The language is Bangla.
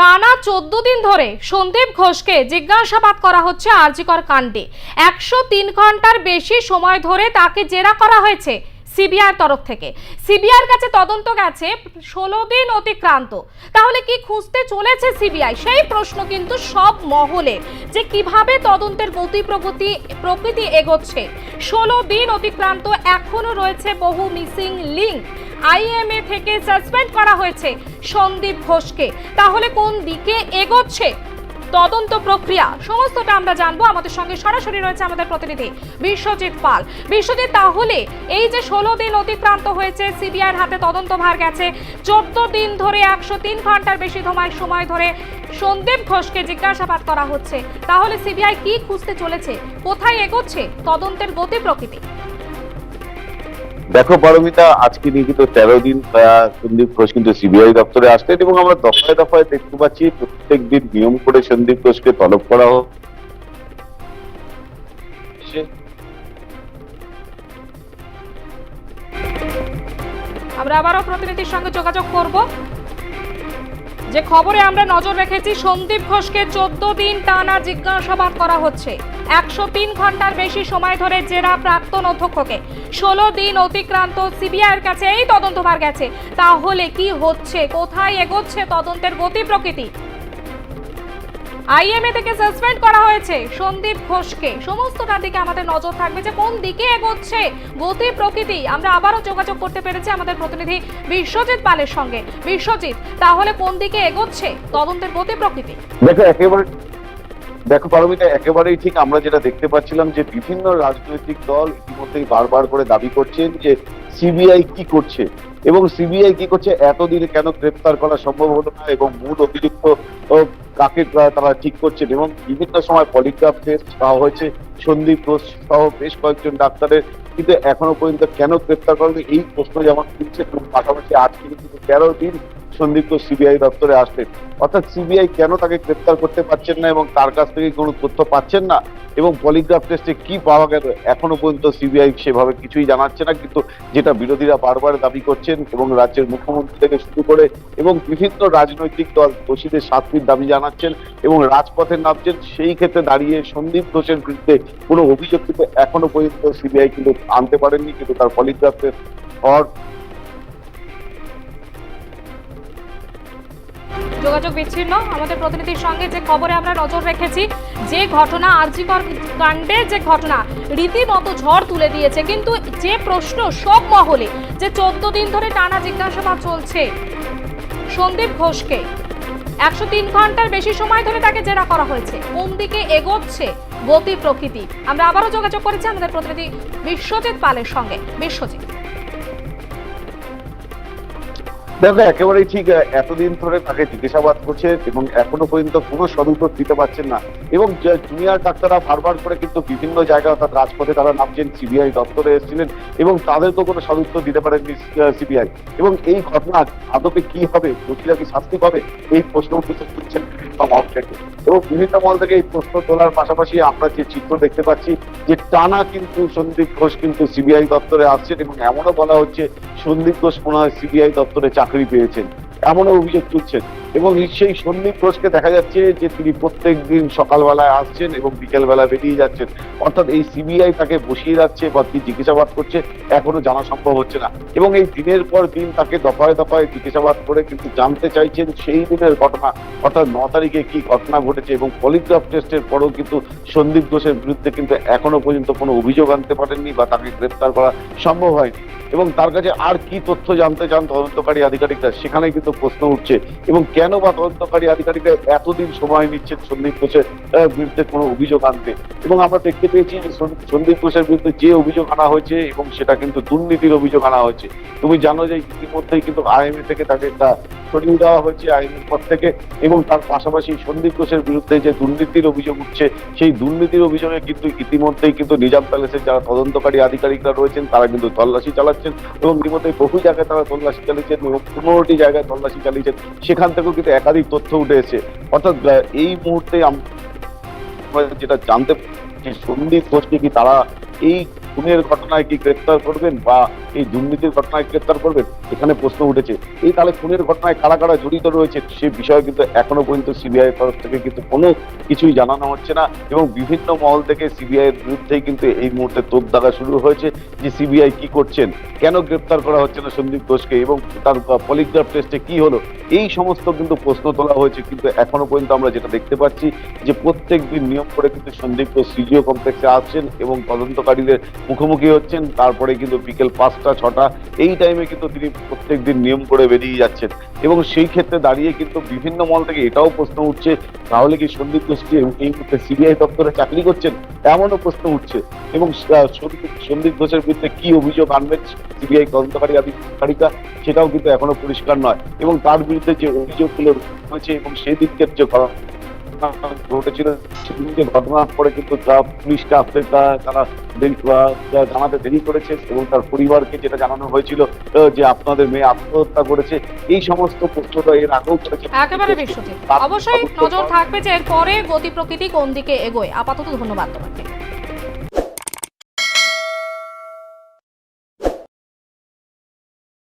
টানা চোদ্দ দিন ধরে সন্দীপ ঘোষকে জিজ্ঞাসাবাদ করা হচ্ছে আরজিকর কাণ্ডে। একশো তিন ঘণ্টার বেশি সময় ধরে তাকে জেরা করা হয়েছে সিবিআর তরফ থেকে। সিবিআর কাছে তদন্ত গেছে, ষোলো দিন অতিক্রান্ত। তাহলে কি খুঁজতে চলেছে সিবিআই? সেই প্রশ্ন কিন্তু সব মহলে যে কীভাবে তদন্তের গতি প্রগতি, প্রকৃতি এগোচ্ছে। ষোলো দিন অতিক্রান্ত, এখনও রয়েছে বহু মিসিং লিঙ্ক। আইএমএ থেকে সাসপেন্ড করা হয়েছে সন্দীপ ঘোষকে। তাহলে কোন দিকে এগোচ্ছে? তদন্ত প্রক্রিয়া, সমস্তটা আমরা জানব। আমাদের সঙ্গে সরাসরি রয়েছে আমাদের প্রতিনিধি বিশ্বজিৎ পাল। বিশ্বজিৎ, তাহলে এই যে ষোলো দিন অতিক্রান্ত হয়েছে, সিবিআইয়ের হাতে তদন্ত ভার গেছে, চোদ্দ দিন ধরে একশো তিন ঘণ্টার বেশি সময় সময় ধরে সন্দীপ ঘোষকে জিজ্ঞাসাবাদ করা হচ্ছে। তাহলে সিবিআই কি খুঁজতে চলেছে? কোথায় এগোচ্ছে তদন্তের গতি প্রকৃতি? দেখো পারমিতা, আজকে নিয়োজিত তেরো দিন সন্দীপ ঘোষ কিন্তু সিবিআই দপ্তরে আসতেন এবং আমরা দফায় দফায় দেখতে পাচ্ছি প্রত্যেক দিন নিয়ম করে সন্দীপ ঘোষকে তলব করা হোক। আমরা আবারও প্রতিনিধির সঙ্গে যোগাযোগ করব। যে খবরে আমরা নজর রেখেছি, সন্দীপ ঘোষকে চোদ্দ দিন টানা জিজ্ঞাসাবাদ করা হচ্ছে। একশো তিন ঘণ্টার বেশি সময় ধরে জেরা প্রাক্তন অধ্যক্ষকে। ষোলো দিন অতিক্রান্ত সিবিআইয়ের কাছে এই তদন্তভার গেছে। তাহলে কি হচ্ছে? কোথায় এগোচ্ছে তদন্তের গতি প্রকৃতি? আইএমএ থেকে সাসপেন্ড করা হয়েছে সন্দীপ ঘোষকে। সমস্তটার দিকে আমাদের নজর থাকবে যে কোন দিকে এগোচ্ছে গতি প্রকৃতি। আমরা আবারও যোগাযোগ করতে পেরেছি আমাদের প্রতিনিধি বিশ্বজিৎ পালের সঙ্গে। বিশ্বজিৎ, তাহলে কোন দিকে এগোচ্ছে তদন্তের গতি প্রকৃতি? দেখো, একেবারে দেখো পারমিতা, একেবারেই ঠিক আমরা যেটা দেখতে পাচ্ছিলাম যে বিভিন্ন রাজনৈতিক দল ইতিমধ্যেই বারবার করে দাবি করছেন যে সিবিআই কি করছে এবং সিবিআই কি করছে, এতদিন কেন গ্রেপ্তার করা সম্ভব হলো না এবং মূল অভিযুক্ত কাকে তারা ঠিক করছেন এবং বিভিন্ন সময় পলিগ্রাফ টেস্ট দেওয়া হয়েছে, সন্দীপ ঘোষ সহ বেশ কয়েকজন ডাক্তারের, কিন্তু এখনও পর্যন্ত কেন গ্রেপ্তার করা এই প্রশ্ন যেমন তুলছে পাশাপাশি আজকে কিন্তু তেরো দিন সন্দীপ সিবিআই দপ্তরে আসলেন অর্থাৎ সিবিআই কেন তাকে গ্রেপ্তার করতে পারছেন না এবং তার কাছ থেকে কোনো তথ্য পাচ্ছেন না? এবং পলিগ্রাফ টেস্টে কি পাওয়া গেল? এখনও পর্যন্ত সিবিআই সেভাবে কিছুই জানাচ্ছে না, কিন্তু যেটা বিরোধীরা বারবার দাবি করছেন এবং রাজ্যের মুখ্যমন্ত্রী থেকে শুরু করে এবং বিভিন্ন রাজনৈতিক দল দোষীদের শাস্তির দাবি জানাচ্ছেন এবং রাজপথে নামছেন, সেই ক্ষেত্রে দাঁড়িয়ে সন্দীপ ঘোষের বিরুদ্ধে কোনো অভিযোগ কিন্তু এখনও পর্যন্ত সিবিআই কিন্তু আনতে পারেননি, কিন্তু তার পলিগ্রাফ টেস্ট হওয়ার যোগাযোগ বিচ্ছিন্ন। আমাদের প্রতিনিধির সঙ্গে যে খবরে আমরা নজর রেখেছি, যে ঘটনা, আরজিকর কাণ্ডে যে ঘটনা, রীতিমতো ঝড় তুলে দিয়েছে। কিন্তু যে প্রশ্ন সব মহলে, যে চোদ্দ দিন ধরে টানা জিজ্ঞাসাবাদ চলছে, সন্দীপ ঘোষকে, একশো তিন ঘণ্টার বেশি সময় ধরে তাকে জেরা করা হয়েছে। কোন দিকে এগোচ্ছে গতি প্রকৃতি? আমরা আবারও যোগাযোগ করেছি আমাদের প্রতিনিধি বিশ্বজিৎ পালের সঙ্গে। বিশ্বজিৎ। দেখো একেবারেই ঠিক এতদিন ধরে তাকে জিজ্ঞাসাবাদ করছে এবং এখনও পর্যন্ত কোনো সদুত্তর দিতে পারছেন না। এবং জুনিয়র ডাক্তাররা বারবার করে কিন্তু বিভিন্ন জায়গায় অর্থাৎ রাজপথে তারা নামছেন সিবিআই দপ্তরে এসেছিলেন এবং তাদের তো কোনো সদুত্তর দিতে পারেননি সিবিআই এবং এই ঘটনা আদপে কি হবে দোষীরা কি শাস্তি পাবে? এই প্রশ্ন কিন্তু মহল থেকে এবং বিভিন্ন মল থেকে এই প্রশ্ন তোলার পাশাপাশি আমরা যে চিত্র দেখতে পাচ্ছি, যে টানা কিন্তু সন্দীপ ঘোষ কিন্তু সিবিআই দপ্তরে আসছেন এবং এমনও বলা হচ্ছে সন্দীপ ঘোষ মনে হয় সিবিআই দপ্তরে চাকরি পেয়েছেন। এমনও অভিযোগ তুলছেন। এবং সেই সন্দীপ ঘোষকে দেখা যাচ্ছে যে তিনি প্রত্যেক দিন সকালবেলায় আসছেন এবং বিকেলবেলা বেরিয়ে যাচ্ছেন। অর্থাৎ এই সিবিআই তাকে বসিয়ে রাখছে বা কি জিজ্ঞাসাবাদ করছে, এখনও জানা সম্ভব হচ্ছে না। এবং এই দিনের পর দিন তাকে দফায় দফায় জিজ্ঞাসাবাদ করে কিন্তু জানতে চাইছেন সেই দিনের ঘটনা, অর্থাৎ ন তারিখে কি ঘটনা ঘটেছে এবং পলিগ্রাফ টেস্টের পরেও কিন্তু সন্দীপ ঘোষের বিরুদ্ধে কিন্তু এখনও পর্যন্ত কোনো অভিযোগ আনতে পারেননি বা তাকে গ্রেপ্তার করা সম্ভব হয়নি। এবং তার কাছে আর কি তথ্য জানতে চান তদন্তকারী আধিকারিকরা, সেখানে কিন্তু প্রশ্ন উঠছে। এবং কেন বা তদন্তকারী আধিকারিকরা এতদিন সময় নিচ্ছেন সন্দীপ ঘোষের বিরুদ্ধে কোনো অভিযোগ আনতে? এবং আমরা দেখতে পেয়েছি যে সন্দীপ ঘোষের বিরুদ্ধে যে অভিযোগ আনা হয়েছে এবং সেটা কিন্তু দুর্নীতির অভিযোগ আনা হয়েছে। তুমি জানো যে ইতিমধ্যেই কিন্তু আইএমএ থেকে তাকে একটা সরিয়ে দেওয়া হয়েছে আইনের পর থেকে এবং তার পাশাপাশি সন্দীপ ঘোষের বিরুদ্ধে যে দুর্নীতির অভিযোগ উঠছে, সেই দুর্নীতির অভিযোগে কিন্তু ইতিমধ্যেই কিন্তু নিজাম প্যালেসের যারা তদন্তকারী আধিকারিকরা রয়েছেন, তারা কিন্তু তল্লাশি চালাচ্ছেন এবং ইতিমধ্যে বহু জায়গায় তারা তল্লাশি চালিয়েছেন এবং পনেরোটি জায়গায় তল্লাশি চালিয়েছেন সেখান থেকেও কিন্তু একাধিক তথ্য উঠে এসেছে অর্থাৎ এই মুহূর্তে যেটা জানতে সন্দীপ ঘোষকে কি তারা এই খুনের ঘটনায় কি গ্রেপ্তার করবেন বা এই দুর্নীতির ঘটনায় গ্রেপ্তার করবেন? এখানে প্রশ্ন উঠেছে। এই তাহলে খুনের ঘটনায় কারা কারা জড়িত রয়েছে সে বিষয়ে কিন্তু এখনও পর্যন্ত সিবিআই তরফ থেকে কিন্তু কোনো কিছুই জানানো হচ্ছে না এবং বিভিন্ন মহল থেকে সিবিআই এর বিরুদ্ধেই কিন্তু এই মুহূর্তে তোপ দাগা শুরু হয়েছে যে সিবিআই কি করছেন, কেন গ্রেপ্তার করা হচ্ছে না সন্দীপ ঘোষকে এবং তার পলিগ্রাফ টেস্টে কি হলো? এই সমস্ত কিন্তু প্রশ্ন তোলা হয়েছে কিন্তু এখনও পর্যন্ত আমরা যেটা দেখতে পাচ্ছি যে প্রত্যেক দিন নিয়ম করে কিন্তু সন্দীপ ঘোষ সিজিও কমপ্লেক্সে আসছেন এবং তদন্তকারীদের মুখোমুখি হচ্ছেন, তারপরে কিন্তু বিকেল পাঁচটা, ছটা, এই টাইমে কিন্তু তিনি প্রত্যেক দিন নিয়ম করে বেরিয়ে যাচ্ছেন। এবং সেই ক্ষেত্রে দাঁড়িয়ে কিন্তু বিভিন্ন মল থেকে এটাও প্রশ্ন উঠছে, তাহলে কি সন্দীপ ঘোষ কি এই মুহূর্তে সিবিআই দপ্তরে চাকরি করছেন? এমনও প্রশ্ন উঠছে। এবং সন্দীপ ঘোষের বিরুদ্ধে কি অভিযোগ আনবেন সিবিআই তদন্তকারী আধিকারিকা সেটাও কিন্তু এখনও পরিষ্কার নয়। এবং তার বিরুদ্ধে যে অভিযোগগুলো রয়েছে এবং সেই দিকের যে ঘটনা ঘটেছিল ঘটনার পরে কিন্তু পুলিশকে আসতে তারা দেরি জানাতে দেরি করেছে এবং তার পরিবারকে যেটা জানানো হয়েছিল যে আপনাদের মেয়ে আত্মহত্যা করেছে এই সমস্ত প্রশ্নটা এর আগেও করেছে একেবারে বিশ্বজিৎ অবশ্যই নজর থাকবে যে এরপরে গতি প্রকৃতি কোন দিকে এগোয়। আপাতত ধন্যবাদ তোমাকে।